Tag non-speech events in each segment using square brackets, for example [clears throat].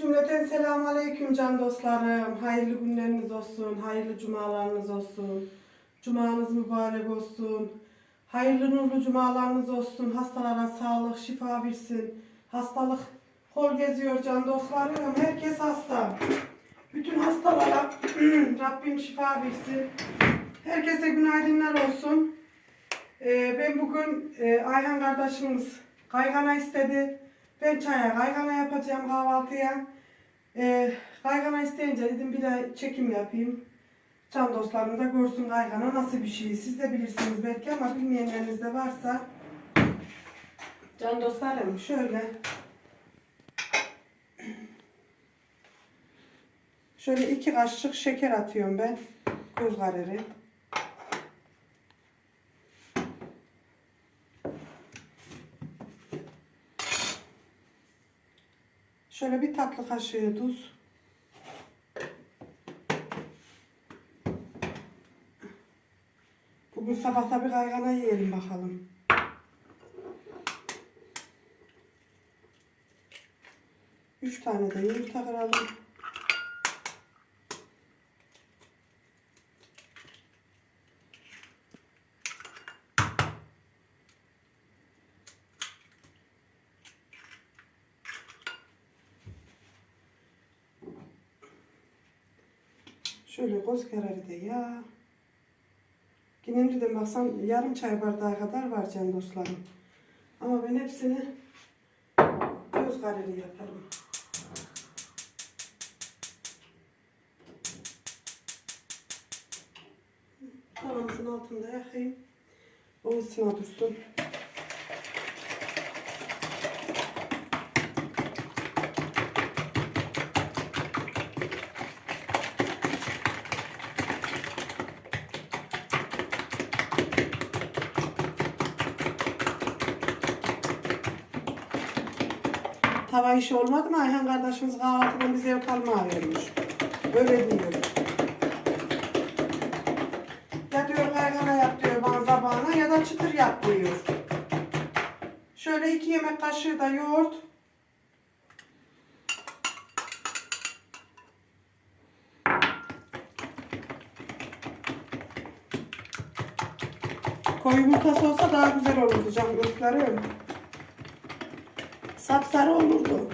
Cümleten selamun aleyküm can dostlarım. Hayırlı günleriniz olsun, hayırlı cumalarınız olsun. Cumanız mübarek olsun. Hayırlı nurlu cumalarınız olsun. Hastalara sağlık, şifa versin. Hastalık kol geziyor can dostlarım. Herkes hasta. Bütün hastalara [clears throat] Rabbim şifa versin. Herkese günaydınlar olsun. Ee, ben bugün e, Ayhan kardeşimiz kaygana istedi. Ben çaya kaygana yapacağım kahvaltıya. Ee, kaygana isteyince dedim bir de çekim yapayım. Can dostlarım da görsün kaygana nasıl bir şey. Siz de bilirsiniz belki ama bilmeyenleriniz de varsa. Can dostlarım şöyle. Şöyle iki kaşık şeker atıyorum ben. Göz kararı. Şöyle bir tatlı kaşığı tuz. Bugün sabahta bir kaygana yiyelim bakalım. Üç tane de yumurta kıralım. Şöyle göz kararı da yağ. Yine de baksam yarım çay bardağı kadar var can dostlarım. Ama ben hepsini göz kararı yaparım. Tavamızın altında yakayım. O ısına dursun. Tava işi olmadı mı? Ayhan kardeşimiz kahvaltıdan bize yok almaya vermiş. Öyle diyor. Ya diyor kaygana yap diyor bana ya da çıtır yap diyor. Şöyle iki yemek kaşığı da yoğurt. Koyu yumurtası olsa daha güzel olurdu can gösteriyorum. Sapsarı olurdu.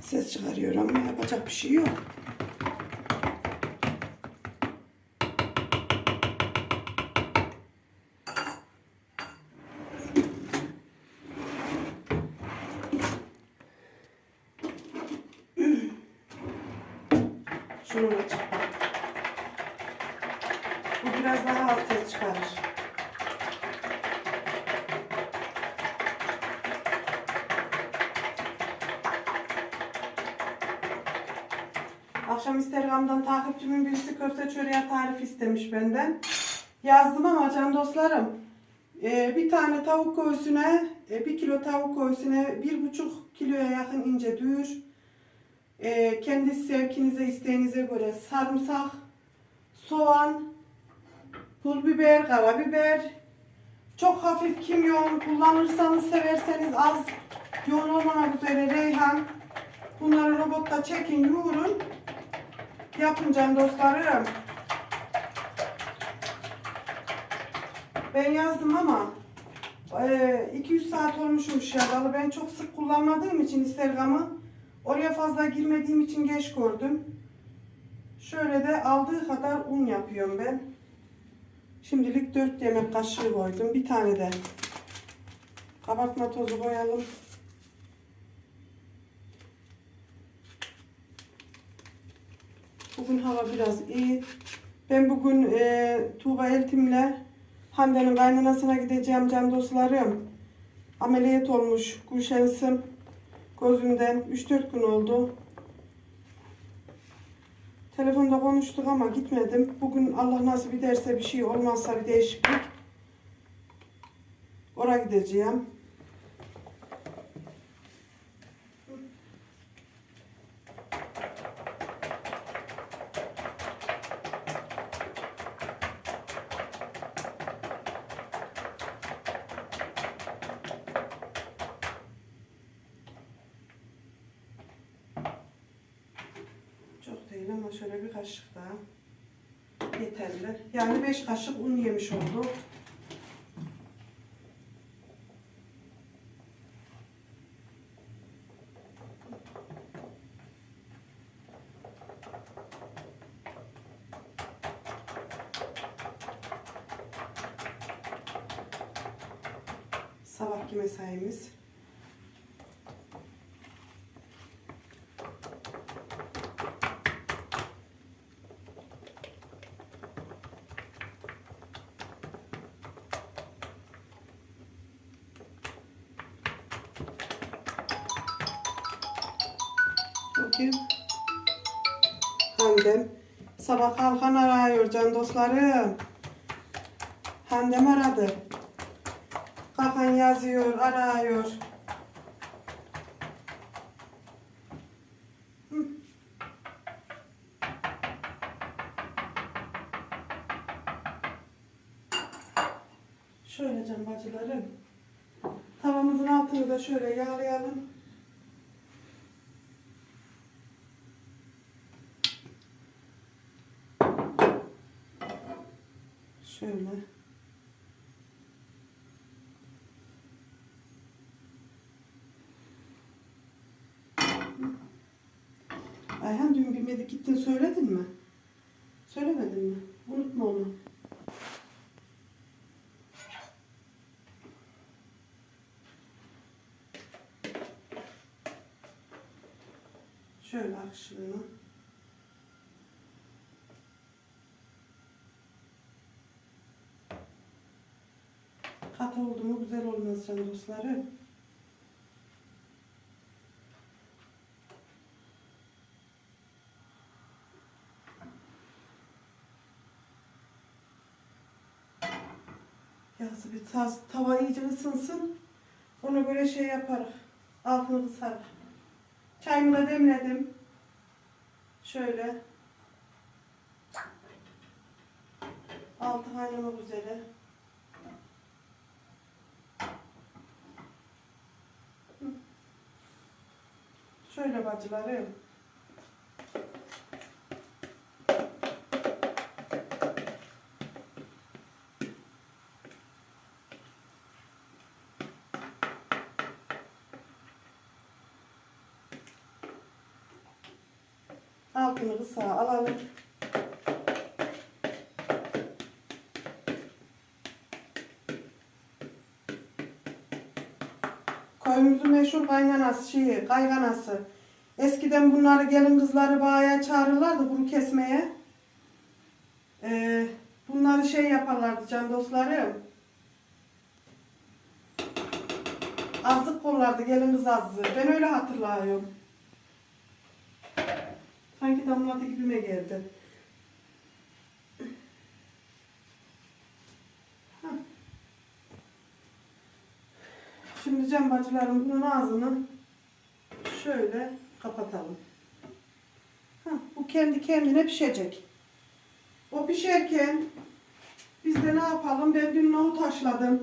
Ses çıkarıyor ama yapacak bir şey yok. Şunu aç. Biraz daha az ses çıkarır. Akşam Instagram'dan takipçimin birisi köfte çöreği tarif istemiş benden. Yazdım ama can dostlarım. e, bir tane tavuk göğsüne, e, bir kilo tavuk göğsüne bir buçuk kiloya yakın ince düğür. E, kendi sevkinize, isteğinize göre sarımsak, soğan, pul biber, karabiber, çok hafif kimyon kullanırsanız severseniz az yoğun olmamak üzere reyhan. Bunları robotta çekin, yoğurun. Yapın can dostlarım. Ben yazdım ama e, 200 saat olmuşmuş yazalı. Ben çok sık kullanmadığım için Instagram'ı oraya fazla girmediğim için geç gördüm. Şöyle de aldığı kadar un yapıyorum ben. Şimdilik 4 yemek kaşığı koydum. Bir tane de kabartma tozu koyalım. Bugün hava biraz iyi. Ben bugün e, Tuğba Eltim'le Hande'nin kaynanasına gideceğim can dostlarım. Ameliyat olmuş Gülşensim gözümden 3-4 gün oldu. Telefonda konuştuk ama gitmedim. Bugün Allah nasip ederse bir şey olmazsa bir değişiklik. Oraya gideceğim. Şöyle bir kaşık daha. Yeterli. Yani 5 kaşık un yemiş olduk. Bugün Handem sabah kalkan arıyor can dostlarım. Handem aradı. Kalkan yazıyor, arıyor. Hı. Şöyle can bacılarım. Tavamızın altını da şöyle yağlayalım. Şöyle. Ayhan dün bilmedik gittin söyledin mi? Söylemedin mi? Unutma onu. Şöyle akışlığını. Güzel olmaz can dostlarım. Yağsı bir taz, tava iyice ısınsın. Ona göre şey yaparız. Altını kısarız. Çayımı da demledim. Şöyle. Altı kaynamak üzere. Şöyle bacılarım. Altını kısa alalım. Köyümüzün meşhur kaynanası, şeyi, kayganası. Eskiden bunları gelin kızları bağaya çağırırlardı kuru kesmeye. Ee, bunları şey yaparlardı can dostlarım. Azlık kollardı gelin kız azlığı. Ben öyle hatırlıyorum. Sanki damladı gibime geldi. Şimdi can bacılarım ağzını şöyle kapatalım. Hah, bu kendi kendine pişecek. O pişerken biz de ne yapalım? Ben dün nohut haşladım.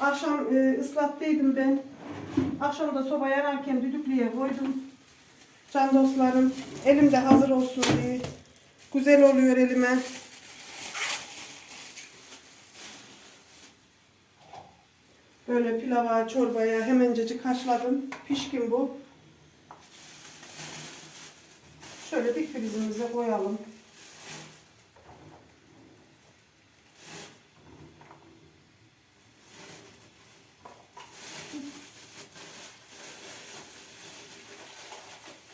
Akşam e, ıslattıydım ben. Akşam da soba yanarken düdüklüye koydum. Can dostlarım elimde hazır olsun diye. Güzel oluyor elime. Böyle pilava, çorbaya hemencecik haşladım. Pişkin bu. Şöyle dik frizimize koyalım.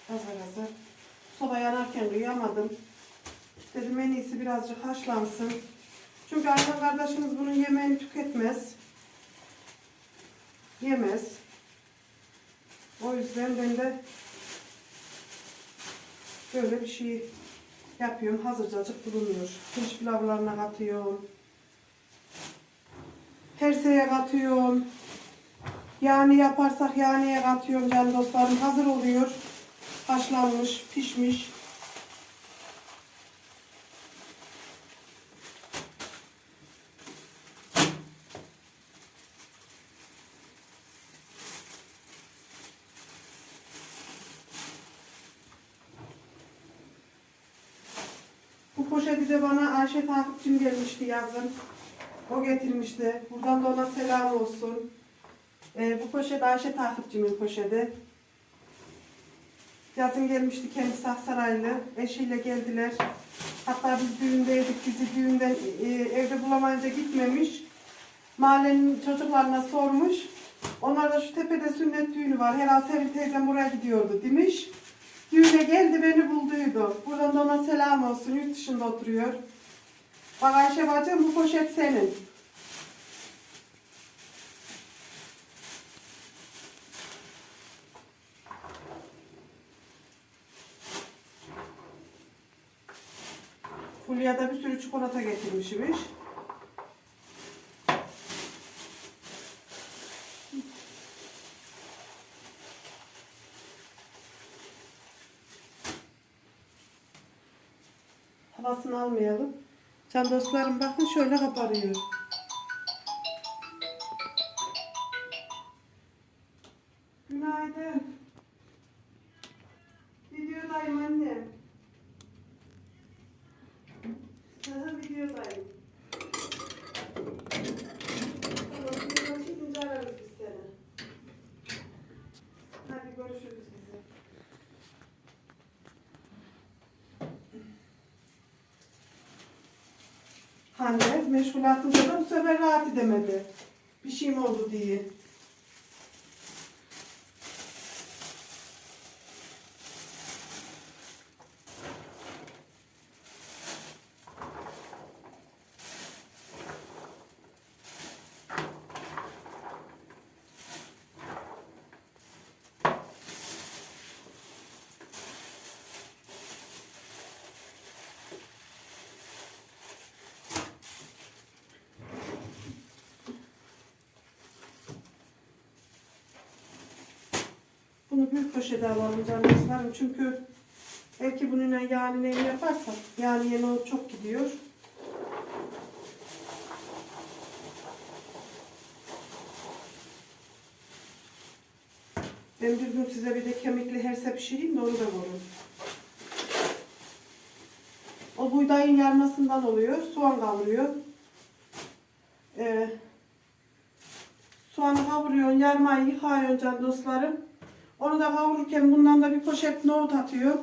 Azar azar. Soba yanarken duyamadım. Dedim en iyisi birazcık haşlansın. Çünkü Ayhan kardeşimiz bunun yemeğini tüketmez. Yemez. O yüzden ben de böyle bir şey yapıyorum. Hazırcacık bulunuyor. Pirinç pilavlarına katıyorum. Perseye katıyorum. Yani yaparsak yaniye katıyorum can dostlarım. Hazır oluyor. Haşlanmış, pişmiş. poşeti Ayşe takipçim gelmişti yazın. O getirmişti. Buradan da ona selam olsun. Ee, bu poşet Ayşe takipçimin poşeti. Yazın gelmişti kendisi Aksaraylı. Eşiyle geldiler. Hatta biz düğündeydik. Bizi düğünden e, evde bulamayınca gitmemiş. Mahallenin çocuklarına sormuş. Onlar da şu tepede sünnet düğünü var. Herhalde Sevil teyzem oraya gidiyordu demiş. Düğüne geldi beni bulduydu. Buradan da ona selam olsun. Yurt dışında oturuyor. Bak Ayşe bacım bu poşet senin. Fulya da bir sürü çikolata getirmişmiş. Havasını almayalım. Can dostlarım bakın şöyle kabarıyor. Edemedi. Bir şeyim oldu diye. Poşete alalım canım dostlarım. Çünkü belki bununla yani neyi yaparsak yani yeni o çok gidiyor. Ben bir gün size bir de kemikli herse pişireyim de onu da görün. O buğdayın yarmasından oluyor. Soğan kavuruyor. Ee, soğanı kavuruyorsun, yarmayı yıkıyorsun can dostlarım. Onu da kavururken bundan da bir poşet nohut atıyor.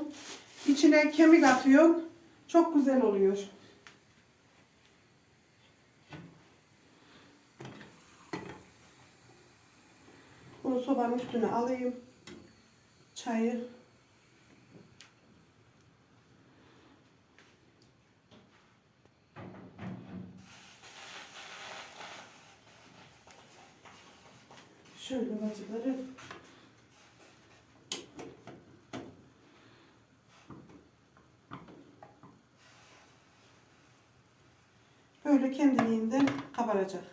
İçine kemik atıyor. Çok güzel oluyor. Bunu sobanın üstüne alayım. Çayı. Şöyle bacıları. Böyle kendiliğinden kabaracak.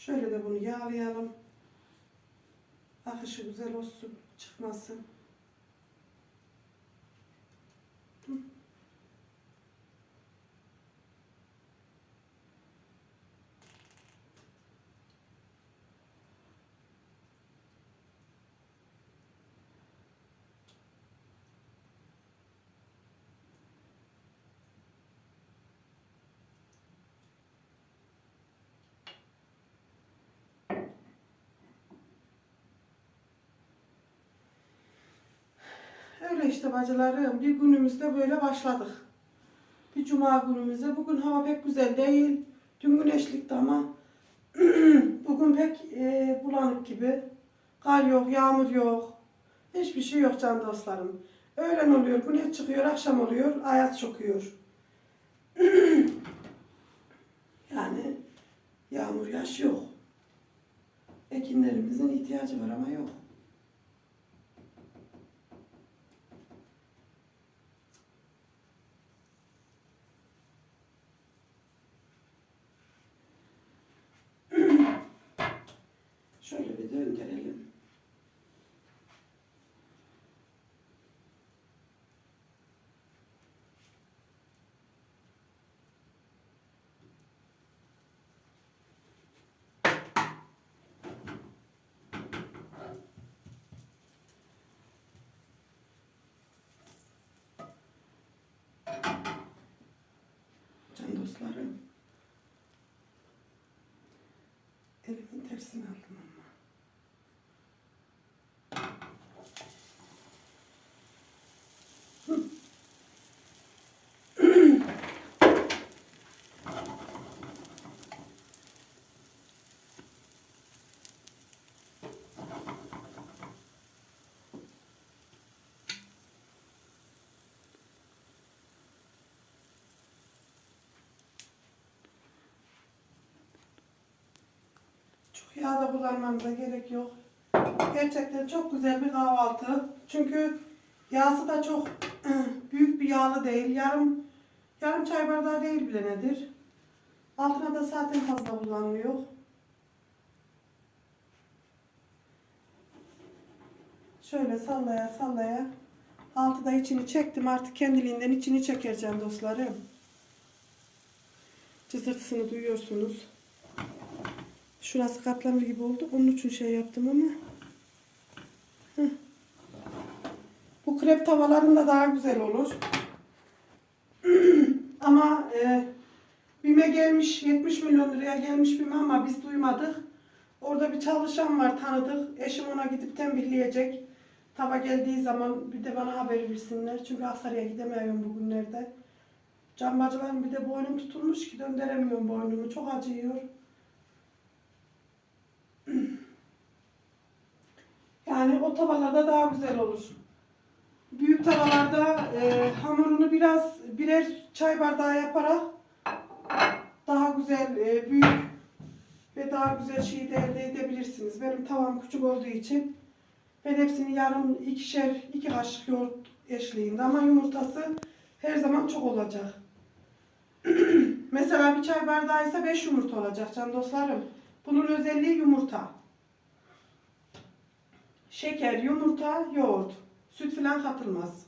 Şöyle de bunu yağlayalım. Akışı güzel olsun, çıkmasın. Hı. Öyle işte bacılarım. Bir günümüzde böyle başladık. Bir cuma günümüzde. Bugün hava pek güzel değil. Dün güneşlikti ama [clears throat] bugün pek e, bulanık gibi. Kar yok, yağmur yok. Hiçbir şey yok can dostlarım. Öğlen oluyor, güneş çıkıyor, akşam oluyor, ayaz çöküyor. [clears throat] yani yağmur yaş yok. Ekinlerimizin ihtiyacı var ama yok. döndürelim. Can dostlarım. Elimin tersini aldım yağ da kullanmamıza gerek yok. Gerçekten çok güzel bir kahvaltı. Çünkü yağsı da çok [clears throat] büyük bir yağlı değil. Yarım yarım çay bardağı değil bile nedir. Altına da zaten fazla kullanmıyor. Şöyle sallaya sallaya altı da içini çektim. Artık kendiliğinden içini çekeceğim dostlarım. Cızırtısını duyuyorsunuz. Şurası katlanır gibi oldu. Onun için şey yaptım ama. Heh. Bu krep tavalarında daha güzel olur. [clears throat] ama e, BİM'e gelmiş 70 milyon liraya gelmiş BİM ama biz duymadık. Orada bir çalışan var tanıdık. Eşim ona gidip tembihleyecek. Tava geldiği zaman bir de bana haber versinler. Çünkü Aksaray'a gidemiyorum bugünlerde. Can bacılarım bir de boynum tutulmuş ki döndüremiyorum boynumu. Çok acıyor. Yani o tavalarda daha güzel olur. Büyük tavalarda e, hamurunu biraz birer çay bardağı yaparak daha güzel, e, büyük ve daha güzel şeyi de elde edebilirsiniz. Benim tavam küçük olduğu için ben hepsini yarım ikişer, iki kaşık yoğurt eşliğinde ama yumurtası her zaman çok olacak. [clears throat] Mesela bir çay bardağı ise 5 yumurta olacak can dostlarım. Bunun özelliği yumurta. Şeker, yumurta, yoğurt. Süt filan katılmaz.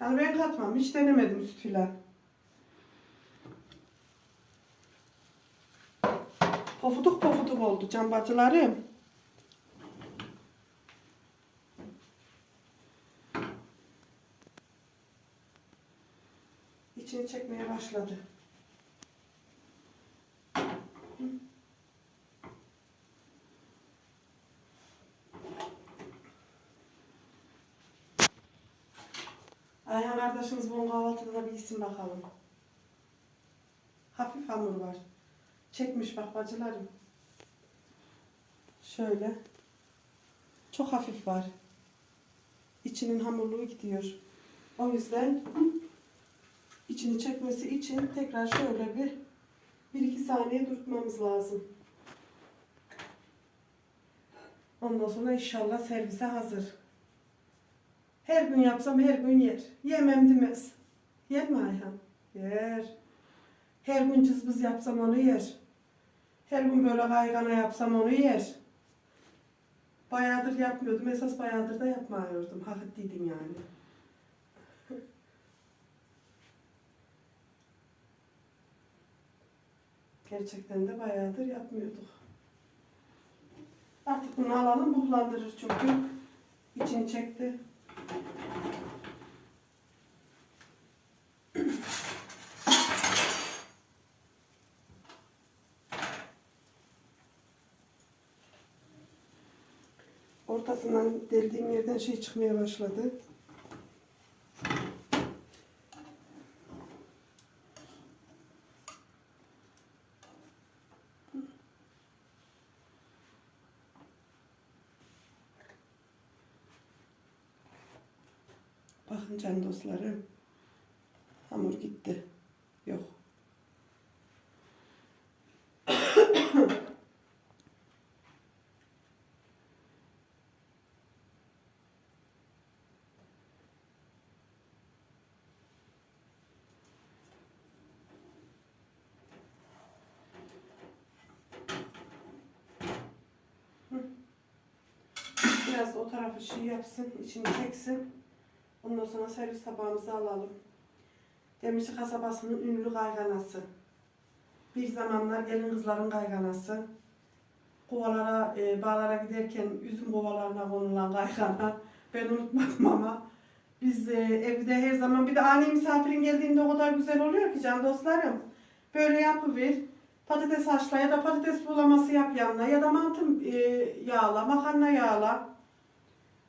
Yani ben katmam. Hiç denemedim süt filan. Pofuduk pofuduk oldu can bacılarım. İçini çekmeye başladı. Ayhan kardeşiniz bu kahvaltıda da bir isim bakalım. Hafif hamur var. Çekmiş bak bacılarım. Şöyle. Çok hafif var. İçinin hamurluğu gidiyor. O yüzden içini çekmesi için tekrar şöyle bir bir iki saniye tutmamız lazım. Ondan sonra inşallah servise hazır. Her gün yapsam her gün yer. Yemem demez. Yer mi Ayhan? Yer. Her gün cızbız yapsam onu yer. Her gün böyle kaygana yapsam onu yer. Bayağıdır yapmıyordum. Esas bayağıdır da yapmıyordum. Hak ettiydin yani. [laughs] Gerçekten de bayağıdır yapmıyorduk. Artık bunu alalım. Buhlandırır çünkü. İçini çekti. Ortasından deldiğim yerden şey çıkmaya başladı. Bakın can dostlarım. Hamur gitti. Yok. Biraz o tarafı şey yapsın, içini çeksin. Ondan sonra servis tabağımızı alalım. Demirci kasabasının ünlü kayganası. Bir zamanlar gelin kızların kayganası. Kovalara, e, bağlara giderken üzüm kovalarına konulan kaygana. Ben unutmadım ama. Biz e, evde her zaman bir de ani misafirin geldiğinde o kadar güzel oluyor ki can dostlarım. Böyle yapıver. Patates haşla ya da patates bulaması yap yanına ya da mantı e, yağla, makarna yağla.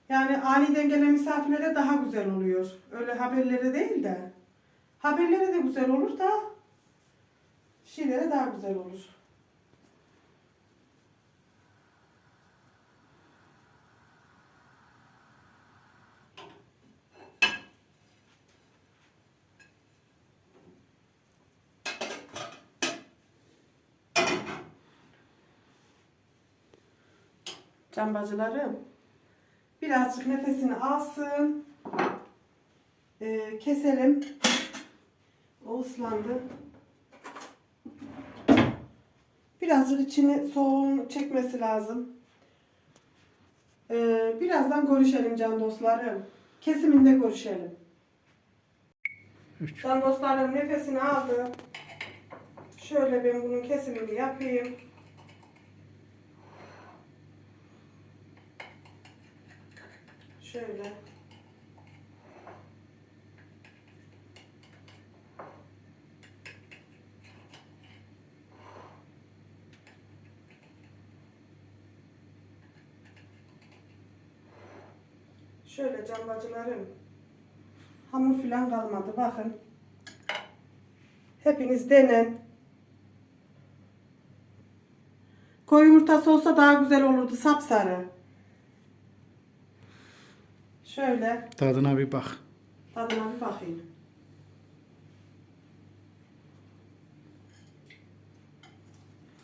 Yani aniden gelen misafirlere daha güzel oluyor. Öyle haberlere değil de. Haberlere de güzel olur da şeylere daha güzel olur. Cambacılarım birazcık nefesini alsın. Ee, keselim. O ıslandı. Birazcık içini soğuğun çekmesi lazım. Ee, birazdan görüşelim can dostlarım. Kesiminde görüşelim. Üç. Can dostlarım nefesini aldı. Şöyle ben bunun kesimini yapayım. Şöyle. Şöyle cambacılarım. Hamur filan kalmadı bakın. Hepiniz denen. Koyu yumurtası olsa daha güzel olurdu sapsarı. Şöyle Tadına bir bak. tadına bir bakayım.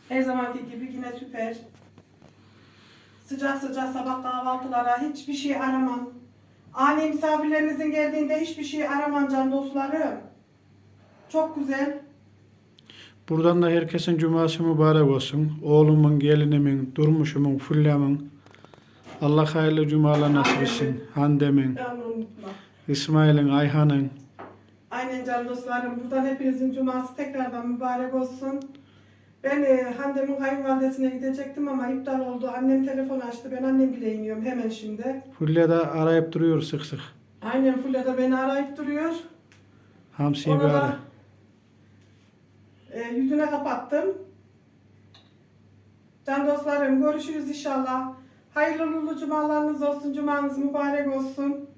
Her zamanki gibi yine süper. Sıcak sıcak sabah kahvaltılara hiçbir şey aramam. Ani misafirlerinizin geldiğinde hiçbir şey aramam can dostlarım. Çok güzel. Buradan da herkesin cuması mübarek olsun. Oğlumun, gelinimin, durmuşumun, fullemin. Allah hayırlı cumalar nasip etsin. Handemin, unutma. İsmail'in, Ayhan'ın. Aynen can dostlarım. Buradan hepinizin cuması tekrardan mübarek olsun. Ben e, Hande'min kayınvalidesine gidecektim ama iptal oldu. Annem telefon açtı. Ben annem bile iniyorum hemen şimdi. Fulle de arayıp duruyor sık sık. Aynen Fulya da beni arayıp duruyor. Hamsi'yi bir Ona ara. da e, yüzüne kapattım. Can dostlarım görüşürüz inşallah. Hayırlı uğurlu cumalarınız olsun. Cumanız mübarek olsun.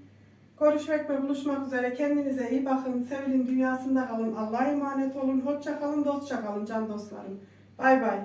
Görüşmek ve buluşmak üzere. Kendinize iyi bakın. Sevilin dünyasında kalın. Allah'a emanet olun. Hoşça kalın. Dostça kalın can dostlarım. Bay bay.